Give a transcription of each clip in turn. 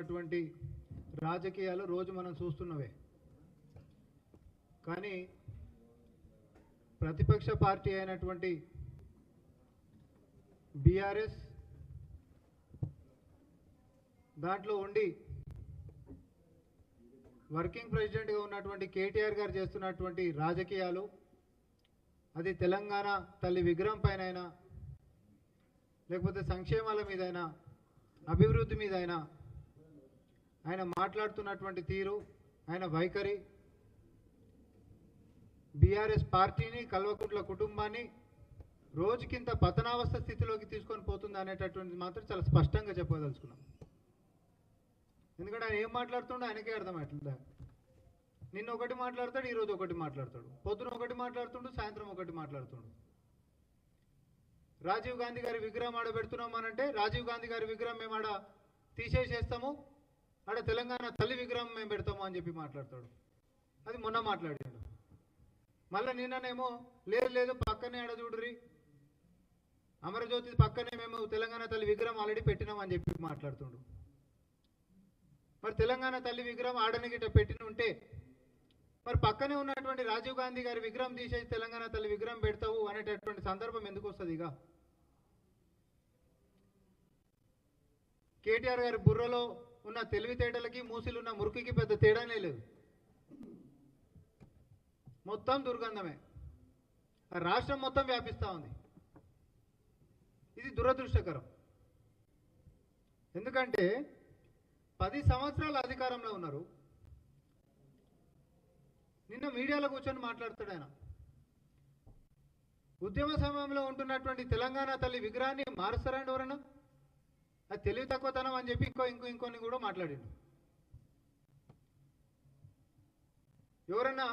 ఉన్నటువంటి రాజకీయాలు రోజు మనం చూస్తున్నవే. కానీ ప్రతిపక్ష పార్టీ అయినటువంటి బీఆర్ఎస్ దాంట్లో ఉండి వర్కింగ్ ప్రెసిడెంట్గా ఉన్నటువంటి కేటీఆర్ గారు చేస్తున్నటువంటి రాజకీయాలు అది తెలంగాణ తల్లి విగ్రహం పైన లేకపోతే సంక్షేమాల మీదైనా అభివృద్ధి మీదైనా ఆయన మాట్లాడుతున్నటువంటి తీరు ఆయన వైఖరి బీఆర్ఎస్ పార్టీని కల్వకుంట్ల కుటుంబాన్ని రోజుకింత పతనావస్థ స్థితిలోకి తీసుకొని పోతుంది అనేటటువంటిది మాత్రం చాలా స్పష్టంగా చెప్పదలుచుకున్నాం. ఎందుకంటే ఆయన ఏం మాట్లాడుతుండో ఆయనకే అర్థమవుతుందా? నిన్న ఒకటి మాట్లాడతాడు ఈరోజు ఒకటి మాట్లాడతాడు. పొద్దున ఒకటి మాట్లాడుతుండు సాయంత్రం ఒకటి మాట్లాడుతుండు. రాజీవ్ గాంధీ గారి విగ్రహం ఆడ పెడుతున్నాం అనంటే రాజీవ్ గాంధీ గారి విగ్రహం మేము ఆడ తీసేసేస్తాము. ఆడ తెలంగాణ తల్లి విగ్రహం మేము పెడతాము అని చెప్పి మాట్లాడతాడు. అది మొన్న మాట్లాడాడు. మళ్ళీ నిన్ననేమో లేదు లేదు పక్కనే ఆడ చూడుర్రి. అమరజ్యోతి పక్కనే మేము తెలంగాణ తల్లి విగ్రహం ఆల్రెడీ పెట్టినాం అని చెప్పి మాట్లాడుతుండు. మరి తెలంగాణ తల్లి విగ్రహం ఆడని గిట్ట పెట్టిన ఉంటే మరి పక్కనే ఉన్నటువంటి రాజీవ్ గాంధీ గారి విగ్రహం తీసేసి తెలంగాణ తల్లి విగ్రహం పెడతావు అనేటటువంటి సందర్భం ఎందుకు వస్తుంది ఇక కేటీఆర్ గారి బుర్రలో ఉన్న తెలివితేటలకి మూసిలున్న మురికికి పెద్ద తేడానే లేదు. మొత్తం దుర్గంధమే. ఆ రాష్ట్రం మొత్తం వ్యాపిస్తూ ఉంది. ఇది దురదృష్టకరం. ఎందుకంటే పది సంవత్సరాల అధికారంలో ఉన్నారు. నిన్న మీడియాలో కూర్చొని మాట్లాడతాడు ఆయన. ఉద్యమ సమయంలో ఉంటున్నటువంటి తెలంగాణ తల్లి విగ్రహాన్ని మారుస్తారండి ఎవరన్నా అది తెలివి తక్కువతనం అని చెప్పి ఇంకో ఇంకో ఇంకోని కూడా మాట్లాడిండు. ఎవరన్నా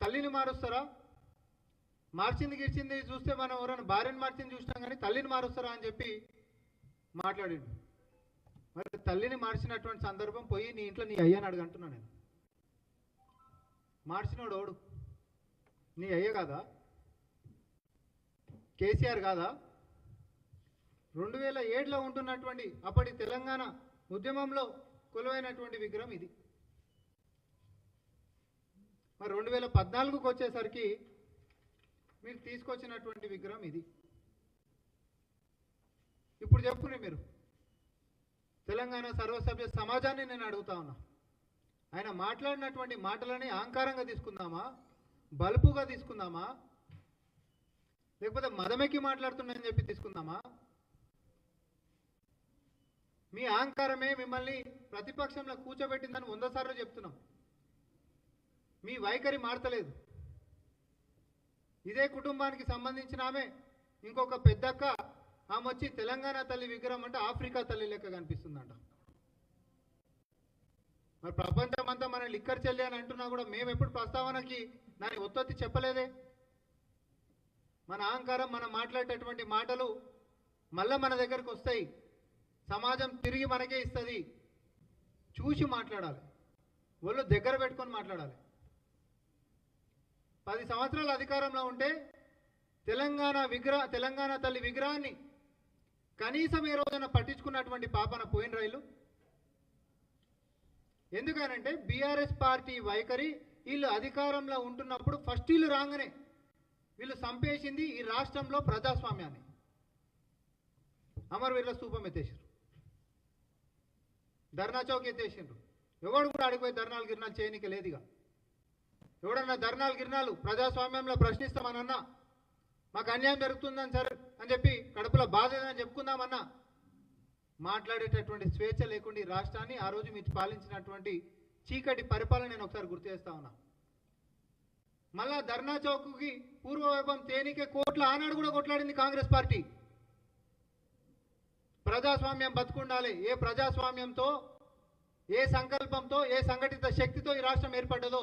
తల్లిని మారుస్తారా? మార్చింది గిర్చింది చూస్తే మనం ఎవరైనా భార్యను మార్చింది చూసినాం కానీ తల్లిని మారుస్తారా అని చెప్పి మాట్లాడిండు. మరి తల్లిని మార్చినటువంటి సందర్భం పోయి నీ ఇంట్లో నీ అయ్యని అడగంటున్నా నేను. మార్చినోడు ఓడు నీ అయ్య కాదా? కేసీఆర్ కాదా? రెండు వేల ఏడులో ఉంటున్నటువంటి అప్పటి తెలంగాణ ఉద్యమంలో కొలువైనటువంటి విగ్రహం ఇది. మరి రెండు వేల పద్నాలుగుకి వచ్చేసరికి మీరు తీసుకొచ్చినటువంటి విగ్రహం ఇది. ఇప్పుడు చెప్పుకునే మీరు. తెలంగాణ సర్వసభ్య సమాజాన్ని నేను అడుగుతా ఉన్నా. ఆయన మాట్లాడినటువంటి మాటలని అహంకారంగా తీసుకుందామా? బలుపుగా తీసుకుందామా? లేకపోతే మదమెక్కి మాట్లాడుతున్నాయని చెప్పి తీసుకుందామా? మీ అహంకారమే మిమ్మల్ని ప్రతిపక్షంలో కూర్చోబెట్టిందని వంద సార్లు చెప్తున్నాం. మీ వైఖరి మారతలేదు. ఇదే కుటుంబానికి సంబంధించిన ఆమె ఇంకొక పెద్దక్క ఆమె వచ్చి తెలంగాణ తల్లి విగ్రహం అంటే ఆఫ్రికా తల్లి లెక్క కనిపిస్తుందంట. మరి ప్రపంచం అంతా మన లిక్కర్ చెల్లి అని అంటున్నా కూడా మేము ఎప్పుడు ప్రస్తావనకి దాని ఉత్పత్తి చెప్పలేదే. మన అహంకారం మనం మాట్లాడేటటువంటి మాటలు మళ్ళా మన దగ్గరకు వస్తాయి. సమాజం తిరిగి మనకే ఇస్తుంది. చూసి మాట్లాడాలి. ఒళ్ళు దగ్గర పెట్టుకొని మాట్లాడాలి. పది సంవత్సరాల అధికారంలో ఉంటే తెలంగాణ విగ్రహ తెలంగాణ తల్లి విగ్రహాన్ని కనీసం ఏ రోజున పట్టించుకున్నటువంటి పాపన పోయిన రైలు ఎందుకనంటే బీఆర్ఎస్ పార్టీ వైఖరి వీళ్ళు అధికారంలో ఉంటున్నప్పుడు ఫస్ట్ వీళ్ళు రాగానే వీళ్ళు సంపేసింది ఈ రాష్ట్రంలో ప్రజాస్వామ్యాన్ని. అమరవీరుల స్థూపం ఎత్తేసారు ధర్నా చౌక్ ఎత్తేసిండ్రు. ఎవడు కూడా అడిగిపోయి ధర్నాలు గిర్నాలు చేయనిక లేదుగా. ఎవడన్నా ధర్నాలు గిర్నాలు ప్రజాస్వామ్యంలో ప్రశ్నిస్తామనన్నా మాకు అన్యాయం జరుగుతుందని సార్ అని చెప్పి కడుపులో బాధ ఏదని చెప్పుకుందామన్నా మాట్లాడేటటువంటి స్వేచ్ఛ లేకుండా ఈ రాష్ట్రాన్ని ఆ రోజు మీరు పాలించినటువంటి చీకటి పరిపాలన నేను ఒకసారి గుర్తు చేస్తా ఉన్నా. మళ్ళా ధర్నా చౌక్కి పూర్వవైభవం తేనికే కోట్ల ఆనాడు కూడా కొట్లాడింది కాంగ్రెస్ పార్టీ. ప్రజాస్వామ్యం బతుకుండాలి. ఏ ప్రజాస్వామ్యంతో ఏ సంకల్పంతో ఏ సంఘటిత శక్తితో ఈ రాష్ట్రం ఏర్పడ్డదో.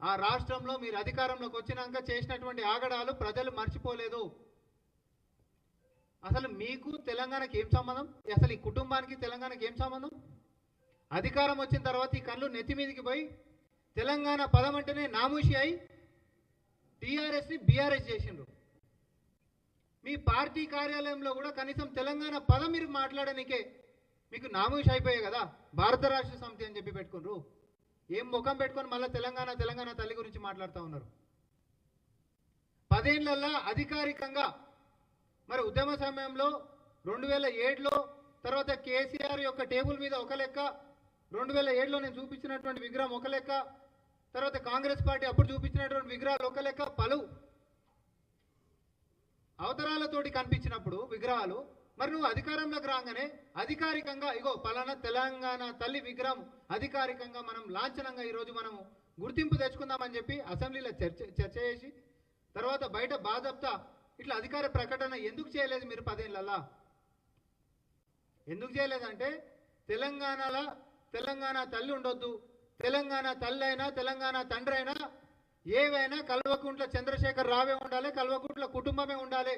ఆ రాష్ట్రంలో మీరు అధికారంలోకి వచ్చినాక చేసినటువంటి ఆగడాలు ప్రజలు మర్చిపోలేదు. అసలు మీకు తెలంగాణకి ఏం సంబంధం? అసలు ఈ కుటుంబానికి తెలంగాణకి ఏం సంబంధం? అధికారం వచ్చిన తర్వాత ఈ కళ్ళు నెత్తి మీదకి పోయి తెలంగాణ పదం అంటేనే నామూషి అయి టీఆర్ఎస్ని బీఆర్ఎస్ చేసిండ్రు. మీ పార్టీ కార్యాలయంలో కూడా కనీసం తెలంగాణ పదం మీరు మాట్లాడనికే మీకు నామూష్ అయిపోయాయి కదా? భారత రాష్ట్ర సమితి అని చెప్పి పెట్టుకున్నారు ఏం ముఖం పెట్టుకొని మళ్ళీ తెలంగాణ తెలంగాణ తల్లి గురించి మాట్లాడుతూ ఉన్నారు? పదేళ్ళలో అధికారికంగా మరి ఉద్యమ సమయంలో రెండు వేల ఏడులో తర్వాత కేసీఆర్ యొక్క టేబుల్ మీద ఒక లెక్క రెండు వేల ఏడులో నేను చూపించినటువంటి విగ్రహం ఒక లెక్క తర్వాత కాంగ్రెస్ పార్టీ అప్పుడు చూపించినటువంటి విగ్రహాలు ఒక లెక్క పలు అవతరాలతోటి కనిపించినప్పుడు విగ్రహాలు మరి నువ్వు అధికారంలోకి రాగానే అధికారికంగా ఇగో పలానా తెలంగాణ తల్లి విగ్రహం అధికారికంగా మనం లాంఛనంగా ఈరోజు మనము గుర్తింపు తెచ్చుకుందామని చెప్పి అసెంబ్లీలో చర్చ చర్చ చేసి తర్వాత బయట బాధప్తా ఇట్లా అధికార ప్రకటన ఎందుకు చేయలేదు మీరు పదేళ్ళలా? ఎందుకు చేయలేదంటే తెలంగాణలో తెలంగాణ తల్లి ఉండొద్దు తెలంగాణ తల్లి అయినా తెలంగాణ తండ్రి అయినా ఏవైనా కల్వకుంట్ల చంద్రశేఖర్ రావే ఉండాలి కల్వకుంట్ల కుటుంబమే ఉండాలి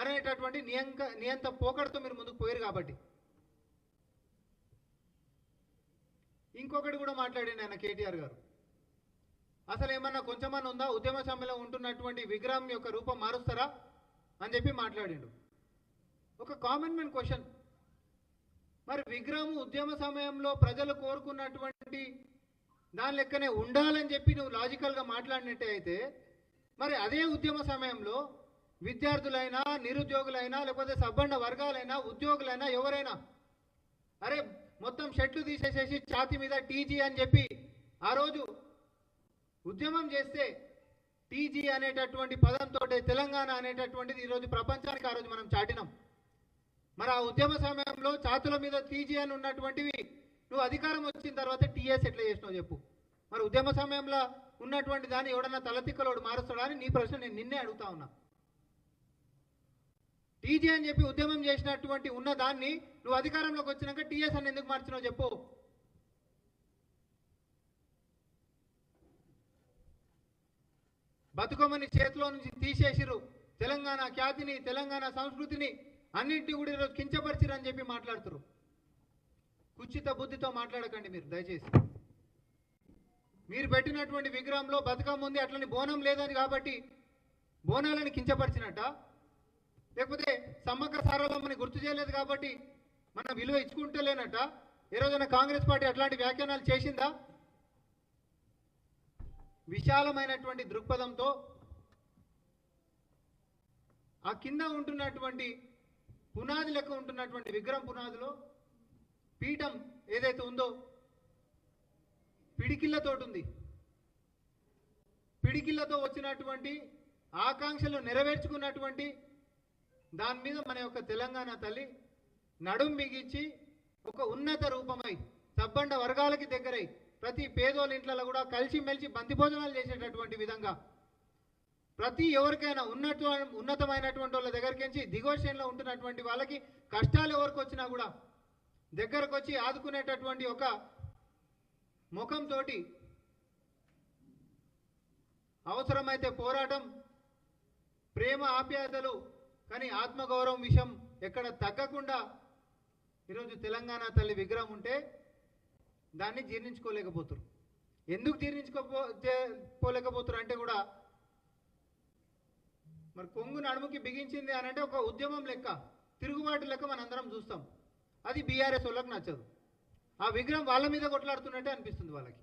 అనేటటువంటి నియంక నియంత పోకడతో మీరు ముందుకు పోయారు కాబట్టి. ఇంకొకటి కూడా మాట్లాడింది ఆయన కేటీఆర్ గారు. అసలు ఏమన్నా కొంచెమన్నా ఉందా? ఉద్యమ సమ్మెలో ఉంటున్నటువంటి విగ్రహం యొక్క రూపం మారుస్తారా అని చెప్పి మాట్లాడిండు. ఒక కామన్ మ్యాన్ క్వశ్చన్ మరి విగ్రహం ఉద్యమ సమయంలో ప్రజలు కోరుకున్నటువంటి దాని లెక్కనే ఉండాలని చెప్పి నువ్వు లాజికల్గా మాట్లాడినట్టే అయితే మరి అదే ఉద్యమ సమయంలో విద్యార్థులైనా నిరుద్యోగులైనా లేకపోతే సబ్బండ వర్గాలైనా ఉద్యోగులైనా ఎవరైనా అరే మొత్తం షెట్లు తీసేసేసి ఛాతి మీద టీజీ అని చెప్పి ఆ రోజు ఉద్యమం చేస్తే టీజీ అనేటటువంటి పదంతో తెలంగాణ అనేటటువంటిది ఈరోజు ప్రపంచానికి ఆ రోజు మనం చాటినాం. మరి ఆ ఉద్యమ సమయంలో ఛాతుల మీద టీజీ అని ఉన్నటువంటివి నువ్వు అధికారం వచ్చిన తర్వాత టీఎస్ ఎట్లా చేసినావు చెప్పు. మరి ఉద్యమ సమయంలో ఉన్నటువంటి దాన్ని ఎవడన్నా తలతిక్కలోడు మారుస్తాడా అని నీ ప్రశ్న నేను నిన్నే అడుగుతా ఉన్నా. టీజే అని చెప్పి ఉద్యమం చేసినటువంటి ఉన్న దాన్ని నువ్వు అధికారంలోకి వచ్చినాక టీఎస్ అని ఎందుకు మార్చినావు చెప్పు. బతుకమ్మని చేతిలో నుంచి తీసేసిరు తెలంగాణ ఖ్యాతిని తెలంగాణ సంస్కృతిని అన్నింటి కూడా ఈరోజు కించపరిచిరు అని చెప్పి మాట్లాడుతున్నారు కుచిత బుద్ధితో మాట్లాడకండి మీరు దయచేసి. మీరు పెట్టినటువంటి విగ్రహంలో బతుకమ్మ ఉంది అట్లని బోనం లేదని కాబట్టి బోనాలని కించపరిచినట్ట? లేకపోతే సమ్మక్క సారలమ్మని గుర్తు చేయలేదు కాబట్టి మనం విలువ ఇచ్చుకుంటలేనట ఏ రోజున కాంగ్రెస్ పార్టీ అట్లాంటి వ్యాఖ్యానాలు చేసిందా? విశాలమైనటువంటి దృక్పథంతో ఆ కింద ఉంటున్నటువంటి పునాది లెక్క ఉంటున్నటువంటి విగ్రహం పునాదిలో పీఠం ఏదైతే ఉందో పిడికిళ్ళతోటి ఉంది. పిడికిళ్ళతో వచ్చినటువంటి ఆకాంక్షలు నెరవేర్చుకున్నటువంటి దాని మీద మన యొక్క తెలంగాణ తల్లి నడుం బిగించి ఒక ఉన్నత రూపమై సబ్బండ వర్గాలకి దగ్గరై ప్రతి పేదోళ్ళ ఇంట్లో కూడా కలిసిమెలిసి బంతి భోజనాలు చేసేటటువంటి విధంగా ప్రతి ఎవరికైనా ఉన్నట్టు ఉన్నతమైనటువంటి వాళ్ళ దగ్గరికి నుంచి దిగువ శ్రేణిలో ఉంటున్నటువంటి వాళ్ళకి కష్టాలు ఎవరికి వచ్చినా కూడా దగ్గరకు వచ్చి ఆదుకునేటటువంటి ఒక ముఖంతో అవసరమైతే పోరాటం ప్రేమ ఆప్యాయతలు కానీ ఆత్మగౌరవం విషయం ఎక్కడ తగ్గకుండా ఈరోజు తెలంగాణ తల్లి విగ్రహం ఉంటే దాన్ని జీర్ణించుకోలేకపోతురు. ఎందుకు జీర్ణించుకోపో చే- అంటే కూడా మరి కొంగు నడుముకి బిగించింది అని అంటే ఒక ఉద్యమం లెక్క తిరుగుబాటు లెక్క మనందరం చూస్తాం. అది బీఆర్ఎస్ వాళ్ళకి నచ్చదు. ఆ విగ్రహం వాళ్ళ మీద కొట్లాడుతున్నట్టే అనిపిస్తుంది వాళ్ళకి.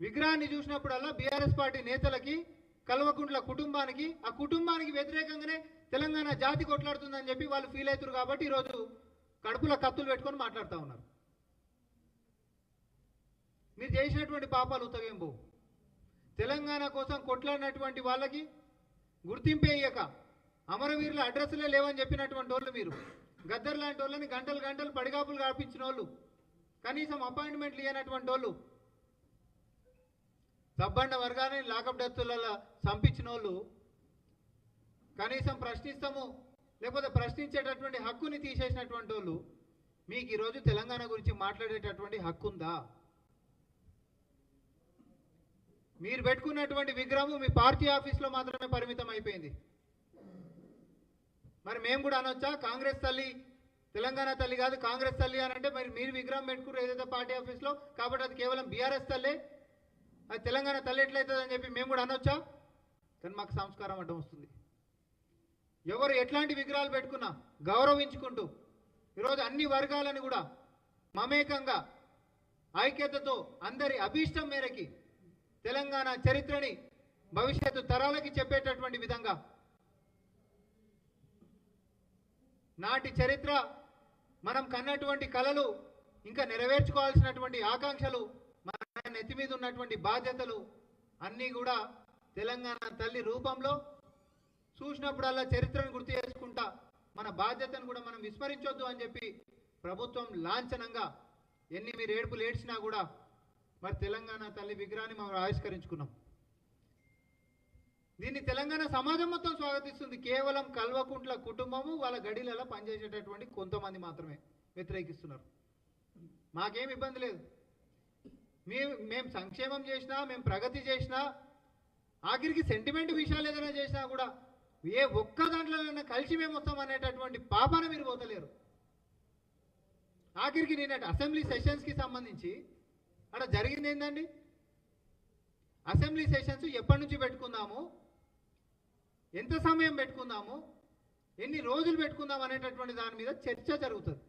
విగ్రహాన్ని చూసినప్పుడల్లా బీఆర్ఎస్ పార్టీ నేతలకి కల్వకుంట్ల కుటుంబానికి ఆ కుటుంబానికి వ్యతిరేకంగానే తెలంగాణ జాతి కొట్లాడుతుందని చెప్పి వాళ్ళు ఫీల్ అవుతారు కాబట్టి ఈరోజు కడుపులో కత్తులు పెట్టుకొని మాట్లాడుతూ ఉన్నారు. మీరు చేసినటువంటి పాపాలు ఉత్తగేం పోవు. తెలంగాణ కోసం కొట్లాడినటువంటి వాళ్ళకి గుర్తింపే ఇయ్యక. అమరవీరుల అడ్రస్లే లేవని చెప్పినటువంటి వాళ్ళు మీరు. గద్దర్ లాంటి వాళ్ళని గంటలు గంటలు పడిగాపులు కాపించిన వాళ్ళు. కనీసం అపాయింట్మెంట్లు ఇవ్వనటువంటి వాళ్ళు. సబ్బండ వర్గాన్ని లాకప్ డెత్తులలో చంపించిన వాళ్ళు. కనీసం ప్రశ్నిస్తాము లేకపోతే ప్రశ్నించేటటువంటి హక్కుని తీసేసినటువంటి వాళ్ళు. మీకు ఈరోజు తెలంగాణ గురించి మాట్లాడేటటువంటి హక్కు ఉందా? మీరు పెట్టుకున్నటువంటి విగ్రహం మీ పార్టీ ఆఫీస్లో మాత్రమే పరిమితం అయిపోయింది. మరి మేము కూడా అనొచ్చా? కాంగ్రెస్ తల్లి తెలంగాణ తల్లి కాదు కాంగ్రెస్ తల్లి అని అంటే మరి మీరు విగ్రహం పెట్టుకున్నారు ఏదైతే పార్టీ ఆఫీస్లో కాబట్టి అది కేవలం బీఆర్ఎస్ తల్లే. అది తెలంగాణ తల్లి ఎట్లయితుందని చెప్పి మేము కూడా అనొచ్చా? కానీ మాకు సంస్కారం అడ్డం వస్తుంది. ఎవరు ఎట్లాంటి విగ్రహాలు పెట్టుకున్నా గౌరవించుకుంటూ ఈరోజు అన్ని వర్గాలను కూడా మమేకంగా ఐక్యతతో అందరి అభీష్టం మేరకి తెలంగాణ చరిత్రని భవిష్యత్తు తరాలకి చెప్పేటటువంటి విధంగా నాటి చరిత్ర మనం కన్నటువంటి కళలు ఇంకా నెరవేర్చుకోవాల్సినటువంటి ఆకాంక్షలు మన నెత్తి మీద ఉన్నటువంటి బాధ్యతలు అన్నీ కూడా తెలంగాణ తల్లి రూపంలో చూసినప్పుడల్లా చరిత్రను గుర్తు చేసుకుంటా మన బాధ్యతను కూడా మనం విస్మరించొద్దు అని చెప్పి ప్రభుత్వం లాంఛనంగా ఎన్ని మీరు ఏడుపులు ఏడ్చినా కూడా మరి తెలంగాణ తల్లి విగ్రహాన్ని మనం ఆవిష్కరించుకున్నాం. దీన్ని తెలంగాణ సమాజం మొత్తం స్వాగతిస్తుంది. కేవలం కల్వకుంట్ల కుటుంబము వాళ్ళ గడిలలో పనిచేసేటటువంటి కొంతమంది మాత్రమే వ్యతిరేకిస్తున్నారు. మాకేం ఇబ్బంది లేదు. మేము మేము సంక్షేమం చేసినా మేము ప్రగతి చేసినా ఆఖరికి సెంటిమెంట్ విషయాలు ఏదైనా చేసినా కూడా ఏ ఒక్క దాంట్లోనైనా కలిసి మేము వస్తాం అనేటటువంటి పాపాన మీరు పోతలేరు. ఆఖరికి నేను అసెంబ్లీ సెషన్స్కి సంబంధించి అక్కడ జరిగింది ఏంటండి అసెంబ్లీ సెషన్స్ ఎప్పటి నుంచి పెట్టుకుందాము ఎంత సమయం పెట్టుకుందాము? ఎన్ని రోజులు పెట్టుకుందాం అనేటటువంటి దాని మీద చర్చ జరుగుతుంది.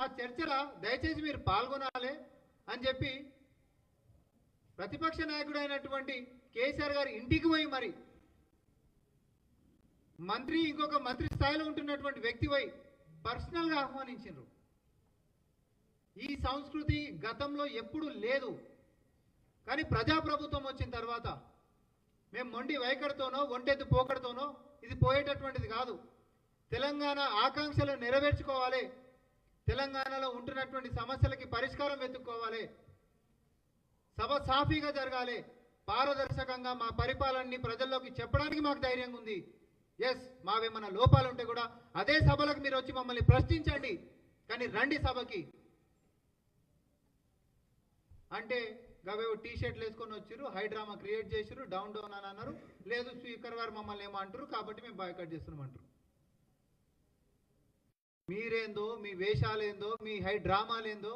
ఆ చర్చలో దయచేసి మీరు పాల్గొనాలి అని చెప్పి ప్రతిపక్ష నాయకుడైనటువంటి కేసీఆర్ గారి ఇంటికి పోయి మరి మంత్రి ఇంకొక మంత్రి స్థాయిలో ఉంటున్నటువంటి వ్యక్తి పోయి పర్సనల్గా ఆహ్వానించారు ఈ సంస్కృతి గతంలో ఎప్పుడు లేదు. కానీ ప్రజాప్రభుత్వం వచ్చిన తర్వాత మేము మొండి వైఖరితోనో ఒంటెద్దు పోకడతోనో ఇది పోయేటటువంటిది కాదు. తెలంగాణ ఆకాంక్షలు నెరవేర్చుకోవాలి. తెలంగాణలో ఉంటున్నటువంటి సమస్యలకి పరిష్కారం వెతుక్కోవాలి. సభ సాఫీగా జరగాలి. పారదర్శకంగా మా పరిపాలనని ప్రజల్లోకి చెప్పడానికి మాకు ధైర్యంగా ఉంది. ఎస్ మావేమన్నా లోపాలు ఉంటే కూడా అదే సభలకు మీరు వచ్చి మమ్మల్ని ప్రశ్నించండి. కానీ రండి సభకి. అంటే గవేవో టీ షర్ట్లు వేసుకొని వచ్చిర్రు హైడ్రామా క్రియేట్ చేసిర్రు డౌన్ డౌన్ అని అన్నారు. లేదు స్పీకర్ వారు మమ్మల్ని ఏమో అంటారు కాబట్టి మేము బాయ్కట్ చేస్తున్నాం అంటారు మీరేందో మీ వేషాలేందో మీ హై డ్రామాలేందో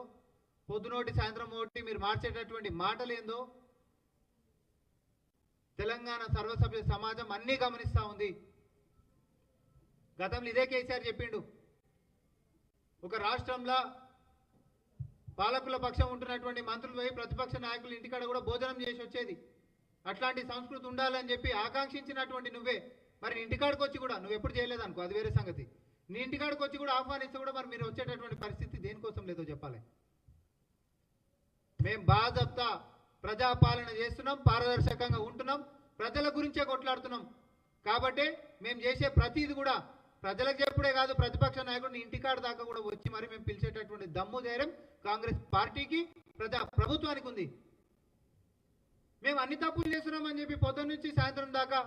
పొద్దునోటి సాయంత్రం ఒకటి మీరు మార్చేటటువంటి మాటలేందో తెలంగాణ సర్వసభ్య సమాజం అన్నీ గమనిస్తూ ఉంది. గతంలో ఇదే కేసీఆర్ చెప్పిండు. ఒక రాష్ట్రంలో పాలకుల పక్షం ఉంటున్నటువంటి మంత్రులు పోయి ప్రతిపక్ష నాయకులు ఇంటికాడ కూడా భోజనం చేసి వచ్చేది. అట్లాంటి సంస్కృతి ఉండాలని చెప్పి ఆకాంక్షించినటువంటి నువ్వే. మరి ఇంటికాడికి వచ్చి కూడా నువ్వు ఎప్పుడు చేయలేదనుకో అది వేరే సంగతి. నీ ఇంటికాడికి వచ్చి కూడా ఆహ్వానిస్తే కూడా మరి మీరు వచ్చేటటువంటి పరిస్థితి దేనికోసం లేదో చెప్పాలి. మేం బాధప్తా ప్రజాపాలన చేస్తున్నాం పారదర్శకంగా ఉంటున్నాం ప్రజల గురించే కొట్లాడుతున్నాం. కాబట్టి మేము చేసే ప్రతిది కూడా ప్రజలకు చెప్పుడే కాదు ప్రతిపక్ష నాయకుడిని ఇంటికాడ దాకా కూడా వచ్చి మరి మేము పిలిచేటటువంటి దమ్ము ధైర్యం కాంగ్రెస్ పార్టీకి ప్రజా ప్రభుత్వానికి ఉంది. మేము అన్ని తప్పులు చేస్తున్నామని చెప్పి పొద్దున్న నుంచి సాయంత్రం దాకా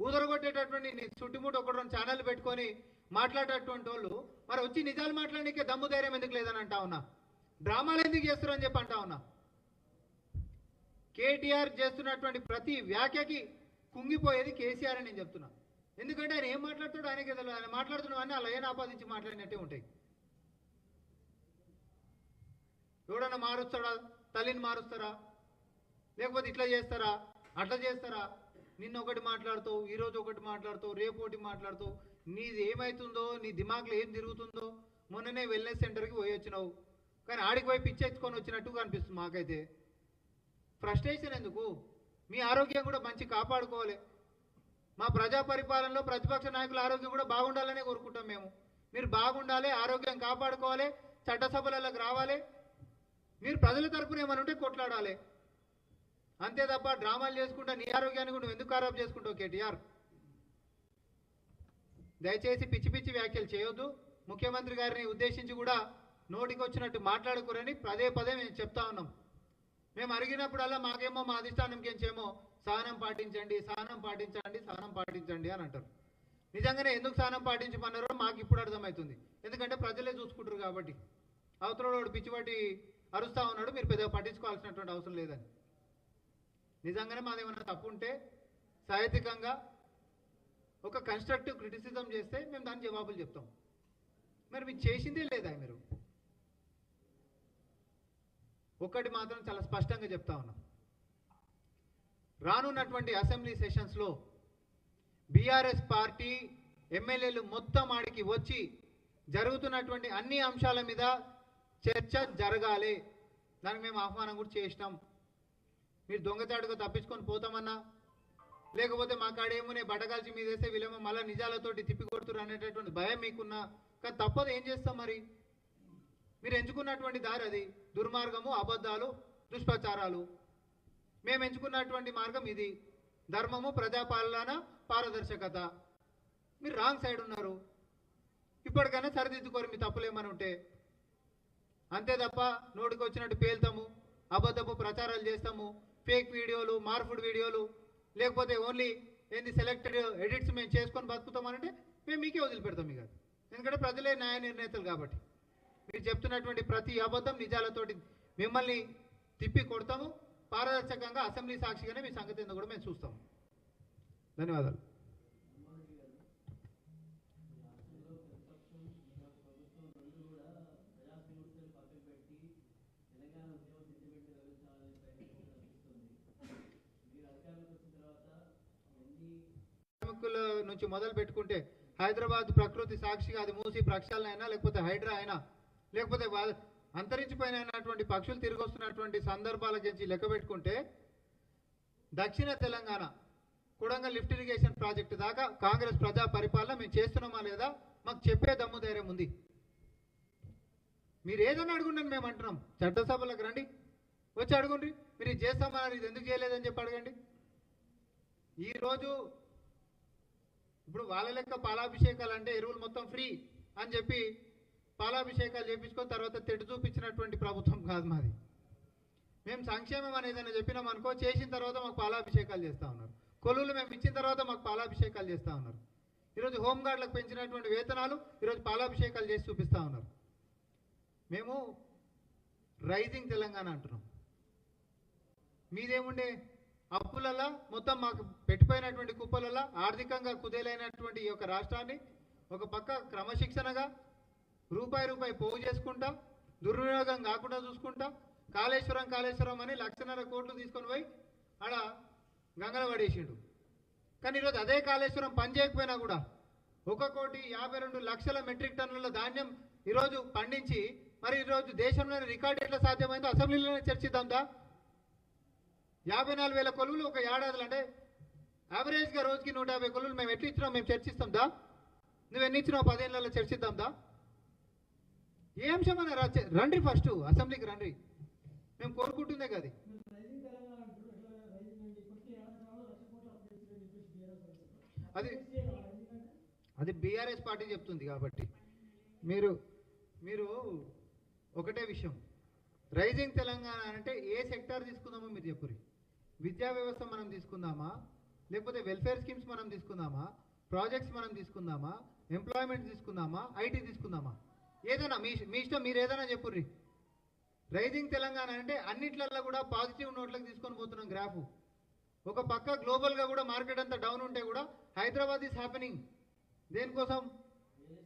ఊదరగొట్టేటటువంటి చుట్టుముట్టు ఒకటి రెండు ఛానల్ పెట్టుకొని మాట్లాడేటటువంటి వాళ్ళు మరి వచ్చి నిజాలు మాట్లాడడానికి దమ్ము ధైర్యం ఎందుకు లేదని అంటా ఉన్నా. డ్రామాలు ఎందుకు చేస్తారని చెప్పి అంటా ఉన్నా. కేటీఆర్ చేస్తున్నటువంటి ప్రతి వ్యాఖ్యకి కుంగిపోయేది కేసీఆర్ అని నేను చెప్తున్నా. ఎందుకంటే ఆయన ఏం మాట్లాడుతాడో ఆయనకి తెలియదు. ఆయన మాట్లాడుతున్నవన్నీ అలా ఏం ఆపాదించి మాట్లాడినట్టే ఉంటాయి. ఎవడన్నా మారుస్తాడా? తల్లిని మారుస్తారా? లేకపోతే ఇట్లా చేస్తారా? అట్లా చేస్తారా? నిన్న ఒకటి మాట్లాడుతావు ఈరోజు ఒకటి మాట్లాడుతావు రేపు ఒకటి మాట్లాడుతావు. నీది ఏమవుతుందో నీ దిమాగ్లో ఏం తిరుగుతుందో మొన్ననే వెల్నెస్ సెంటర్కి పోయి వచ్చినావు. కానీ ఆడికి పోయి పిచ్చెత్తుకొని వచ్చినట్టుగా కనిపిస్తుంది మాకైతే. ఫ్రస్ట్రేషన్ ఎందుకు? మీ ఆరోగ్యం కూడా మంచి కాపాడుకోవాలి. మా ప్రజా పరిపాలనలో ప్రతిపక్ష నాయకుల ఆరోగ్యం కూడా బాగుండాలనే కోరుకుంటాం మేము. మీరు బాగుండాలి ఆరోగ్యం కాపాడుకోవాలి చట్టసభలకు రావాలి మీరు ప్రజల తరపున ఏమైనా ఉంటే కొట్లాడాలి. అంతే తప్ప డ్రామాలు చేసుకుంటా నీ ఆరోగ్యాన్ని కూడా నువ్వు ఎందుకు ఖరాబ్ చేసుకుంటావు కేటీఆర్? దయచేసి పిచ్చి పిచ్చి వ్యాఖ్యలు చేయొద్దు. ముఖ్యమంత్రి గారిని ఉద్దేశించి కూడా నోటికి వచ్చినట్టు మాట్లాడుకోరని పదే పదే మేము చెప్తా ఉన్నాం. మేము అరిగినప్పుడల్లా మాకేమో మా అధిష్టానంకి ఏమో సహనం పాటించండి సహనం పాటించండి సహనం పాటించండి అని అంటారు. నిజంగానే ఎందుకు సహనం పాటించమన్నారో మాకు ఇప్పుడు అర్థమవుతుంది. ఎందుకంటే ప్రజలే చూసుకుంటారు కాబట్టి. అవతలవాడు పిచ్చివాటి అరుస్తా ఉన్నాడు మీరు పెద్దగా పట్టించుకోవాల్సినటువంటి అవసరం లేదని నిజంగానే మాది ఏమైనా తప్పు ఉంటే సాహిత్యకంగా ఒక కన్స్ట్రక్టివ్ క్రిటిసిజం చేస్తే మేము దాని జవాబులు చెప్తాం. మరి మీరు చేసిందే లేదా మీరు? ఒక్కటి మాత్రం చాలా స్పష్టంగా చెప్తా ఉన్నాం. రానున్నటువంటి అసెంబ్లీ సెషన్స్లో బీఆర్ఎస్ పార్టీ ఎమ్మెల్యేలు మొత్తం ఆడికి వచ్చి జరుగుతున్నటువంటి అన్ని అంశాల మీద చర్చ జరగాలి. దానికి మేము ఆహ్వానం కూడా చేసినాం. మీరు దొంగతాడుగా తప్పించుకొని పోతామన్నా? లేకపోతే మా కాడేమో బట్టగాల్చి మీద వేస్తే వీళ్ళేమో మళ్ళీ నిజాలతోటి తిప్పికొడుతురు అనేటటువంటి భయం మీకున్నా? కానీ తప్పదు ఏం చేస్తాం మరి? మీరు ఎంచుకున్నటువంటి దారి అది. దుర్మార్గము అబద్ధాలు దుష్ప్రచారాలు. మేము ఎంచుకున్నటువంటి మార్గం ఇది. ధర్మము ప్రజాపాలన పారదర్శకత. మీరు రాంగ్ సైడ్ ఉన్నారు. ఇప్పటికైనా సరిదిద్దుకోరు మీ తప్పులేమని ఉంటే అంతే తప్ప నోటికి వచ్చినట్టు పేల్తాము అబద్ధపు ప్రచారాలు చేస్తాము ఫేక్ వీడియోలు మార్ఫుడ్ వీడియోలు లేకపోతే ఓన్లీ ఏంది సెలెక్టెడ్ ఎడిట్స్ మేము చేసుకొని బతుకుతామనంటే మేము మీకే వదిలిపెడతాం మీకు ఎందుకంటే ప్రజలే న్యాయ నిర్ణేతలు కాబట్టి. మీరు చెప్తున్నటువంటి ప్రతి అబద్ధం నిజాలతోటి మిమ్మల్ని తిప్పి కొడతాము. పారదర్శకంగా అసెంబ్లీ సాక్షిగానే మీ సంగతి కూడా మేము చూస్తాము. ధన్యవాదాలు. బ్యాంకుల నుంచి మొదలు పెట్టుకుంటే హైదరాబాద్ ప్రకృతి సాక్షిగా అది మూసి ప్రక్షాళన అయినా లేకపోతే హైడ్రా అయినా లేకపోతే అంతరించిపోయినటువంటి పక్షులు తిరిగొస్తున్నటువంటి సందర్భాల గురించి లెక్క పెట్టుకుంటే దక్షిణ Telangana Kodangal lift irrigation project దాకా కాంగ్రెస్ ప్రజా పరిపాలన మేము చేస్తున్నామా లేదా? మాకు చెప్పే దమ్ము ధైర్యం ఉంది. మీరు ఏదైనా అడుగుండండి మేము అంటున్నాం. చట్టసభలకు రండి. వచ్చి అడుగుండ్రి. మీరు ఇది చేస్తామన్నారు ఇది ఎందుకు చేయలేదని చెప్పి అడగండి. ఈరోజు ఇప్పుడు వాళ్ళ లెక్క పాలాభిషేకాలు అంటే ఎరువులు మొత్తం ఫ్రీ అని చెప్పి పాలాభిషేకాలు చేపించుకొని తర్వాత తెడ్డు చూపించినటువంటి ప్రభుత్వం కాదు మాది. మేము సంక్షేమం అని చెప్పినాం అనుకో చేసిన తర్వాత మాకు పాలాభిషేకాలు చేస్తూ ఉన్నారు. కొలువులు మేము ఇచ్చిన తర్వాత మాకు పాలాభిషేకాలు చేస్తూ ఉన్నారు. ఈరోజు హోంగార్డులకు పెంచినటువంటి వేతనాలు ఈరోజు పాలాభిషేకాలు చేసి చూపిస్తూ ఉన్నారు. మేము రైజింగ్ తెలంగాణ అంటున్నాం. మీదేముండే? అప్పులలా మొత్తం మాకు పెట్టిపోయినటువంటి కుప్పలలా ఆర్థికంగా కుదేలైనటువంటి ఈ యొక్క రాష్ట్రాన్ని ఒక పక్క క్రమశిక్షణగా రూపాయి రూపాయి పోగు చేసుకుంటా దుర్వినియోగం కాకుండా చూసుకుంటా. కాళేశ్వరం కాళేశ్వరం అని లక్షన్నర కోట్లు తీసుకొని పోయి ఆడ గంగల పడేసిండు. కానీ ఈరోజు అదే కాళేశ్వరం పని చేయకపోయినా కూడా ఒక కోటి యాభై రెండు లక్షల మెట్రిక్ టన్నుల ధాన్యం ఈరోజు పండించి మరి ఈరోజు దేశంలోని రికార్డు ఎట్లా సాధ్యమైందో అసెంబ్లీలోనే చర్చిద్దాందా? యాభై నాలుగు వేల కొలువులు ఒక ఏడాదిలో అంటే యావరేజ్గా రోజుకి నూట యాభై కొలువులు మేము ఎట్లా ఇచ్చినాం మేము చర్చిస్తాం దా. నువ్వు ఎన్ని ఇచ్చినావు పదేళ్ళలో చర్చిద్దాం దా. ఏ అంశం అన్న రండి ఫస్ట్ అసెంబ్లీకి రండి. మేము కోరుకుంటుందే కదా. అది అది బీఆర్ఎస్ పార్టీ చెప్తుంది కాబట్టి. మీరు మీరు ఒకటే విషయం. రైజింగ్ తెలంగాణ అంటే ఏ సెక్టార్ తీసుకుందామో మీరు చెప్పురి విద్యా వ్యవస్థ మనం తీసుకుందామా? లేకపోతే వెల్ఫేర్ స్కీమ్స్ మనం తీసుకుందామా? ప్రాజెక్ట్స్ మనం తీసుకుందామా? ఎంప్లాయ్మెంట్ తీసుకుందామా? ఐటీ తీసుకుందామా? ఏదైనా మీ మీ ఇష్టం మీరు ఏదైనా చెప్పుర్రి. రైజింగ్ తెలంగాణ అంటే అన్నిట్లల్లో కూడా పాజిటివ్ నోట్లకు తీసుకొని పోతున్నాం గ్రాఫ్ ఒక పక్క గ్లోబల్గా కూడా మార్కెట్ అంతా డౌన్ ఉంటే కూడా హైదరాబాద్ ఈస్ హ్యాపెనింగ్ దేనికోసం?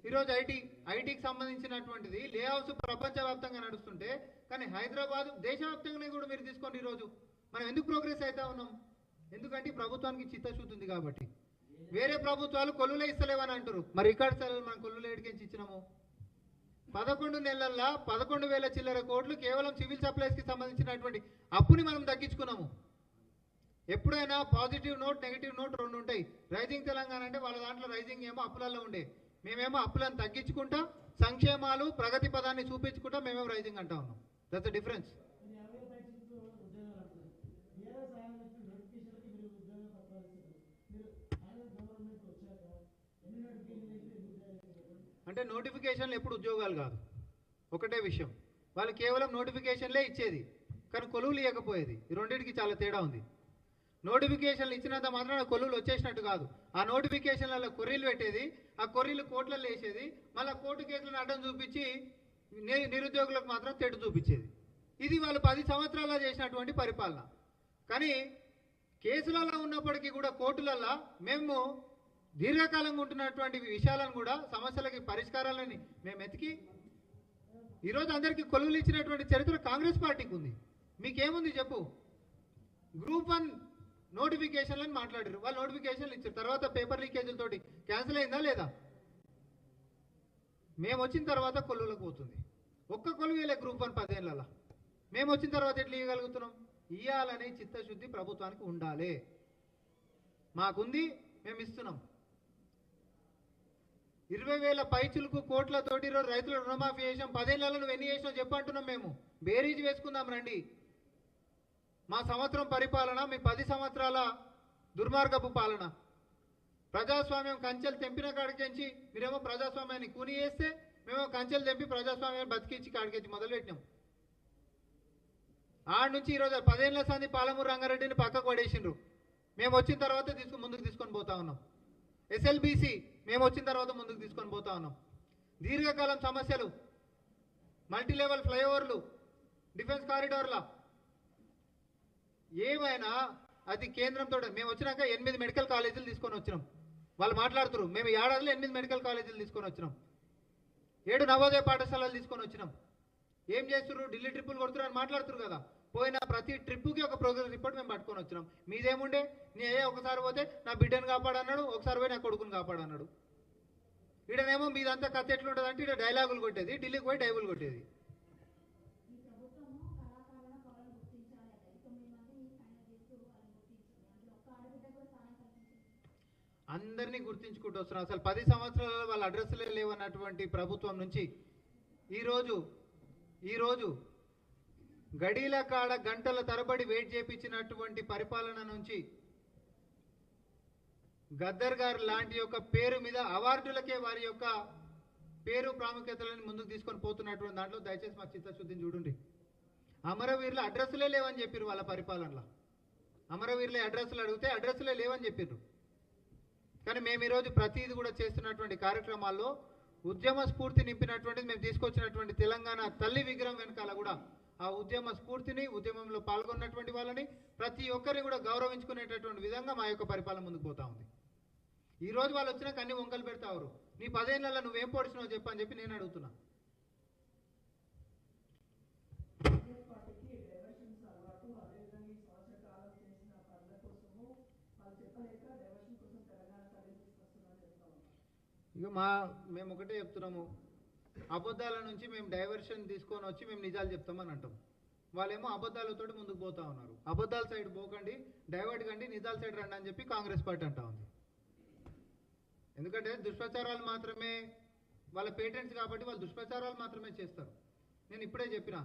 ఈరోజు ఐటీ ఐటీకి సంబంధించినటువంటిది. లే ప్రపంచవ్యాప్తంగా నడుస్తుంటే కానీ హైదరాబాద్ దేశవ్యాప్తంగానే కూడా మీరు తీసుకోండి ఈరోజు. మనం ఎందుకు ప్రోగ్రెస్ అవుతా ఉన్నాం? ఎందుకంటే ప్రభుత్వానికి చిత్తశుద్ధి ఉంది కాబట్టి. వేరే ప్రభుత్వాలు కొల్లులే ఇస్తలేవని అంటారు మరి ఇక్కడ స్థలాలు మనం కొల్లులు ఎడికించి ఇచ్చినాము పదకొండు నెలల్లో పదకొండు వేల చిల్లర కోట్లు కేవలం సివిల్ సప్లైస్కి సంబంధించినటువంటి అప్పుని మనం తగ్గించుకున్నాము. ఎప్పుడైనా పాజిటివ్ నోట్ నెగిటివ్ నోట్ రెండు ఉంటాయి. రైజింగ్ తెలంగాణ అంటే వాళ్ళ దాంట్లో రైజింగ్ ఏమో అప్పులలో ఉండే. మేమేమో అప్పులను తగ్గించుకుంటా సంక్షేమాలు ప్రగతి పదాన్ని చూపించుకుంటా మేమేమో రైజింగ్ అంటా ఉన్నాం. దట్స్ డిఫరెన్స్ అంటే నోటిఫికేషన్లు ఎప్పుడు ఉద్యోగాలు కాదు. ఒకటే విషయం. వాళ్ళు కేవలం నోటిఫికేషన్లే ఇచ్చేది. కానీ కొలువులు ఇవ్వకపోయేది ఈ రెండింటికి చాలా తేడా ఉంది. నోటిఫికేషన్లు ఇచ్చినంత మాత్రాన కొలువులు వచ్చేసినట్టు కాదు. ఆ నోటిఫికేషన్లలో కొర్రీలు పెట్టేది ఆ కొర్రీలు కోట్లలో వేసేది మళ్ళీ కోర్టు కేసులను అడ్డం చూపించి ని- నిరుద్యోగులకు మాత్రం తెడు చూపించేది. ఇది వాళ్ళు పది సంవత్సరాల చేసినటువంటి పరిపాలన. కానీ కేసులలో ఉన్నప్పటికీ కూడా కోర్టులలో మేము దీర్ఘకాలంగా ఉంటున్నటువంటి విషయాలను కూడా సమస్యలకి పరిష్కారాలని మేము ఎతికి ఈరోజు అందరికీ కొలువులు ఇచ్చినటువంటి చరిత్ర కాంగ్రెస్ పార్టీకి ఉంది. మీకేముంది చెప్పు? గ్రూప్ వన్ నోటిఫికేషన్లని మాట్లాడారు వాళ్ళు నోటిఫికేషన్లు ఇచ్చారు. తర్వాత పేపర్ లీకేజీలతోటి క్యాన్సిల్ అయిందా లేదా? మేము వచ్చిన తర్వాత కొలువులకు పోతుంది. ఒక్క కొలువు ఇవ్వలే గ్రూప్ వన్ పదేళ్ళ మేము వచ్చిన తర్వాత ఎట్లా ఇవ్వగలుగుతున్నాం? ఇవ్వాలనే చిత్తశుద్ధి ప్రభుత్వానికి ఉండాలి. మాకుంది మేము ఇస్తున్నాం. ఇరవై వేల పైచులకు కోట్లతోటి రోజు రైతుల రుణమాఫీ చేసాం పదేళ్ళలో నువ్వు ఎన్ని చేసినావు చెప్పంటున్నాం మేము. బేరీజ్ వేసుకుందాం రండి. మా సంవత్సరం పరిపాలన మీ పది సంవత్సరాల దుర్మార్గపు పాలన. ప్రజాస్వామ్యం కంచెలు తెంపిన కాడికించి మీరేమో ప్రజాస్వామ్యాన్ని కూని చేస్తే మేము కంచెలు తెంపి ప్రజాస్వామ్యాన్ని బతికించి కాడికించి మొదలుపెట్టినాం. ఆడ నుంచి ఈరోజు పదేళ్ళ సంది పాలమూరు రంగారెడ్డిని పక్కకు పడేసిండ్రు. మేము వచ్చిన తర్వాత తీసుకు ముందుకు తీసుకొని పోతా ఉన్నాం. ఎస్ఎల్బిసి మేము వచ్చిన తర్వాత ముందుకు తీసుకొని పోతా ఉన్నాం. దీర్ఘకాలం సమస్యలు మల్టీ లెవెల్ ఫ్లైఓవర్లు డిఫెన్స్ కారిడార్ల. ఏమైనా అది కేంద్రంతో మేము వచ్చినాక ఎనిమిది మెడికల్ కాలేజీలు తీసుకొని వచ్చినాం. వాళ్ళు మాట్లాడుతున్నారు మేము ఏడాదిలో ఎనిమిది మెడికల్ కాలేజీలు తీసుకొని వచ్చినాం. ఏడు నవోదయ పాఠశాలలు తీసుకొని వచ్చినాం. ఏం చేస్తున్నారు? ఢిల్లీ ట్రిప్పులు కొడుతున్నారు అని మాట్లాడుతున్నారు కదా. పోయిన ప్రతి ట్రిప్పుకి ఒక ప్రోగ్రెస్ రిపోర్ట్ మేము పట్టుకొని వచ్చినాం. మీదేముండే? నీ అయ్యే ఒకసారి పోతే నా బిడ్డను కాపాడన్నాడు ఒకసారి పోయి నా కొడుకుని కాపాడన్నాడు. ఈడనేమో మీదంతా కథ ఎట్లుంటుంది అంటే ఇక్కడ డైలాగులు కొట్టేది ఢిల్లీకి పోయి డైబుల్ కొట్టేది. అందరినీ గుర్తించుకుంటూ వస్తున్నారు అసలు పది సంవత్సరాలలో వాళ్ళ అడ్రస్లే లేవన్నటువంటి ప్రభుత్వం నుంచి ఈరోజు ఈరోజు గడీల కాడ గంటల తరబడి వెయిట్ చేపించినటువంటి పరిపాలన నుంచి గద్దర్ గారు లాంటి యొక్క పేరు మీద అవార్డులకే వారి యొక్క పేరు ప్రాముఖ్యతలను ముందుకు తీసుకొని పోతున్నటువంటి దాంట్లో దయచేసి మా చిత్తశుద్ధిని చూడండి. అమరవీరుల అడ్రస్లే లేవని చెప్పారు వాళ్ళ పరిపాలనలో. అమరవీరుల అడ్రస్లు అడిగితే అడ్రస్లే లేవని చెప్పారు కానీ మేము ఈరోజు ప్రతిదీ కూడా చేస్తున్నటువంటి కార్యక్రమాల్లో ఉద్యమ స్ఫూర్తి నింపినటువంటిది మేము తీసుకొచ్చినటువంటి తెలంగాణ తల్లి విగ్రహం వెనకాల కూడా ఆ ఉద్యమ స్ఫూర్తిని ఉద్యమంలో పాల్గొన్నటువంటి వాళ్ళని ప్రతి ఒక్కరిని కూడా గౌరవించుకునేటటువంటి విధంగా మా యొక్క పరిపాలన ముందుకు పోతా ఉంది. ఈ రోజు వాళ్ళు వచ్చినాక అన్ని వంకలు పెడతారు నీ పదేళ్ళలో నువ్వేం పొడిచినావు చెప్పు అని చెప్పి నేను అడుగుతున్నా. ఇక మా మేము ఒకటే చెప్తున్నాము. అబద్ధాల నుంచి మేము డైవర్షన్ తీసుకొని వచ్చి మేము నిజాలు చెప్తామని అంటాం. వాళ్ళేమో అబద్ధాలతో ముందుకు పోతా ఉన్నారు. అబద్ధాల సైడ్ పోకండి డైవర్ట్ కండి నిజాల సైడ్ రండి అని చెప్పి కాంగ్రెస్ పార్టీ అంటా ఉంది. ఎందుకంటే దుష్ప్రచారాలు మాత్రమే వాళ్ళ పేటెంట్స్ కాబట్టి వాళ్ళు దుష్ప్రచారాలు మాత్రమే చేస్తారు. నేను ఇప్పుడే చెప్పిన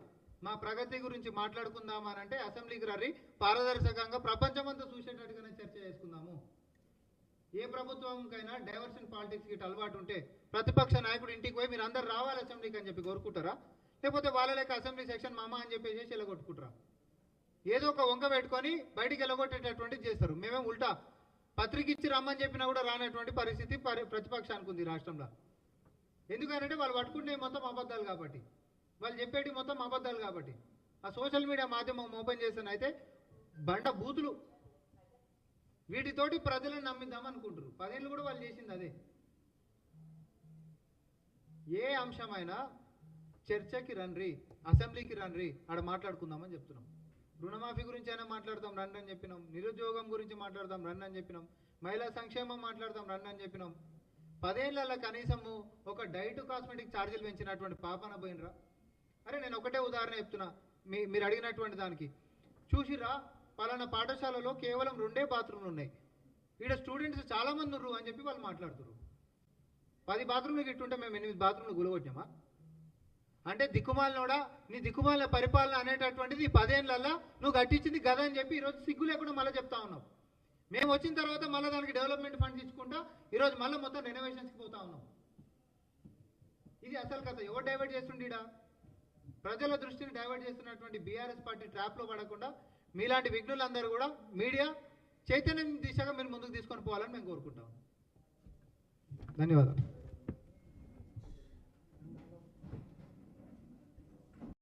మా ప్రగతి గురించి మాట్లాడుకుందామా అంటే అసెంబ్లీకి రరి పారదర్శకంగా ప్రపంచమంతా చూసేటట్టుగానే చర్చ చేసుకుందాము. ఏ ప్రభుత్వంకైనా డైవర్షన్ పాలిటిక్స్ అలవాటు ఉంటే ప్రతిపక్ష నాయకుడు ఇంటికి పోయి మీరు అందరు రావాలి అసెంబ్లీకి అని చెప్పి కోరుకుంటారా? లేకపోతే వాళ్ళ లేక అసెంబ్లీ సెక్షన్ మామ అని చెప్పేసి వెళ్ళగొట్టుకుంటారా? ఏదో ఒక వంక పెట్టుకొని బయటికి వెళ్ళగొట్టేటటువంటిది చేస్తారు. మేమేం ఉల్టా పత్రిక ఇచ్చి రమ్మని చెప్పినా కూడా రానటువంటి పరిస్థితి పరి- ప్రతిపక్షానికి ఉంది రాష్ట్రంలో. ఎందుకంటే వాళ్ళు పట్టుకుంటే మొత్తం అబద్ధాలు కాబట్టి. వాళ్ళు చెప్పేటి మొత్తం అబద్ధాలు కాబట్టి. ఆ సోషల్ మీడియా మాధ్యమం ఓపెన్ చేసిన అయితే బండ బూతులు. వీటితోటి ప్రజలను నమ్మిద్దాం అనుకుంటారు పదేళ్ళు కూడా వాళ్ళు చేసింది అదే. ఏ అంశమైనా చర్చకి రండి అసెంబ్లీకి రండి ఆడ మాట్లాడుకుందామని చెప్తున్నాం. రుణమాఫీ గురించి అయినా మాట్లాడతాం రండి అని చెప్పినాం. నిరుద్యోగం గురించి మాట్లాడతాం రండి అని చెప్పినాం. మహిళా సంక్షేమం మాట్లాడతాం రండి అని చెప్పినాం. పదేళ్ళలో కనీసము ఒక డైట్ కాస్మెటిక్ ఛార్జీలు పెంచినటువంటి పాపన పోయినరా? అరే నేను ఒకటే ఉదాహరణ చెప్తున్నా. మీ మీరు అడిగినటువంటి దానికి. చూసిరా పలానా పాఠశాలలో కేవలం రెండే బాత్రూమ్లు ఉన్నాయి. ఈడ స్టూడెంట్స్ చాలా మంది ఉన్నారు అని చెప్పి వాళ్ళు మాట్లాడుతున్నారు పది బాత్రూమ్లు ఇట్టుంటే మేము ఎనిమిది బాత్రూమ్లు గులగొట్టామా? అంటే దిక్కుమాలినోడా? నీ దిక్కుమాలిన పరిపాలన అనేటటువంటిది పదేళ్ళల్లో నువ్వు కట్టించింది గద అని చెప్పి ఈరోజు సిగ్గు లేకుండా మళ్ళీ చెప్తా ఉన్నావు. మేము వచ్చిన తర్వాత మళ్ళీ దానికి డెవలప్మెంట్ ఫండ్స్ ఇచ్చుకుంటా ఈరోజు మళ్ళీ మొత్తం రెనోవేషన్స్కి పోతా ఉన్నాం. ఇది అసలు కథ. ఎవరు డైవర్ట్ చేస్తుండీడా ప్రజల దృష్టిని డైవర్ట్ చేస్తున్నటువంటి బీఆర్ఎస్ పార్టీ ట్రాప్లో పడకుండా మీలాంటి విఘ్నులందరూ కూడా మీడియా చైతన్యం దిశగా మీరు ముందుకు తీసుకొని పోవాలని మేము కోరుకుంటాం. ధన్యవాదాలు.